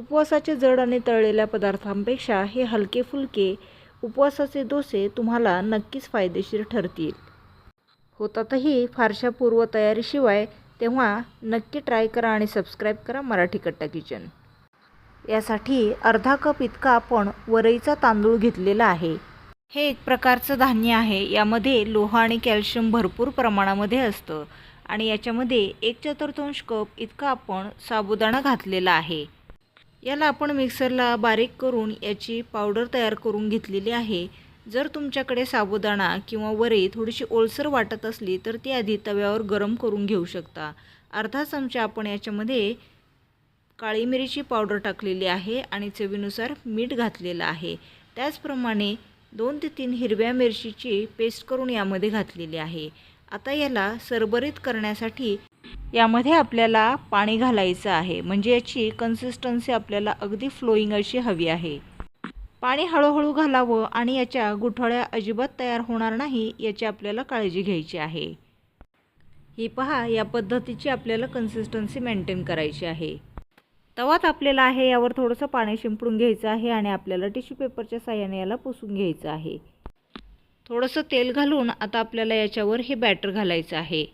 उपवासाचे जड आणि तळलेल्या पदार्थांपेक्षा हे हलके फुलके उपवासाचे डोसे तुम्हाला नक्कीच फायदेशीर ठरतील. होतातही फारशा पूर्वतयारीशिवाय तेव्हा नक्की ट्राय करा आणि सबस्क्राईब करा मराठी कट्टा किचन. यासाठी अर्धा कप इतका आपण वरईचा तांदूळ घेतलेला आहे. हे एक प्रकारचं धान्य आहे. यामध्ये लोह आणि कॅल्शियम भरपूर प्रमाणामध्ये असतं आणि याच्यामध्ये एक चतुर्थांश कप इतका आपण साबुदाणा घातलेला आहे. याला आपण मिक्सरला बारीक करून याची पावडर तयार करून घेतलेली आहे. जर तुमच्याकडे साबुदाणा किंवा वरी थोडीशी ओलसर वाटत असली तर ती आधी तव्यावर गरम करून घेऊ शकता. अर्धा चमचा आपण याच्यामध्ये काळी मिरीची पावडर टाकलेली आहे आणि चवीनुसार मीठ घातलेलं आहे. त्याचप्रमाणे दोन ते तीन हिरव्या मिरचीची पेस्ट करून यामध्ये घातलेली आहे. आता याला सरबरीत करण्यासाठी यामध्ये आपल्याला पाणी घालायचं आहे. म्हणजे याची कन्सिस्टन्सी आपल्याला अगदी फ्लोईंग अशी हवी आहे. पाणी हळूहळू घालावं आणि याच्या गुठळ्या अजिबात तयार होणार नाही याची आपल्याला काळजी घ्यायची आहे. ही पहा या पद्धतीची आपल्याला कन्सिस्टन्सी मेंटेन करायची आहे. तवा तापलेला आहे यावर थोडंसं पाणी शिंपडून घ्यायचं आहे आणि आपल्याला टिश्यू पेपरच्या साह्याने याला पुसून घ्यायचं आहे. थोडंसं तेल घालून आता आपल्याला याच्यावर हे बॅटर घालायचं आहे.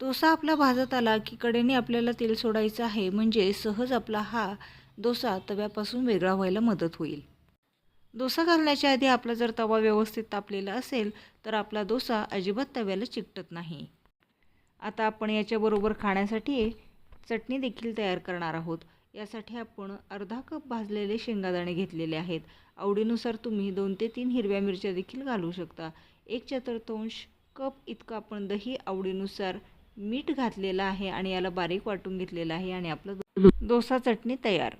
डोसा आपला भाजत आला की कडेने आपल्याला तेल सोडायचं आहे म्हणजे सहज आपला हा डोसा तव्यापासून वेगळा व्हायला मदत होईल. डोसा घालण्याच्या आधी आपला जर तवा व्यवस्थित तापलेला असेल तर आपला डोसा अजिबात तव्याला चिकटत नाही. आता आपण याच्याबरोबर खाण्यासाठी चटणी देखील तयार करणार आहोत. यासाठी आपण अर्धा कप भाजलेले शेंगादाणे घेतलेले आहेत. आवडीनुसार तुम्ही दोन ते तीन हिरव्या मिरच्या देखील घालू शकता. एक चतुर्थांश कप इतकं आपण दही आवडीनुसार मीठ घातलेलं आहे आणि याला बारीक वाटून घेतलेलं आहे आणि आपलं डोसा चटणी तयार.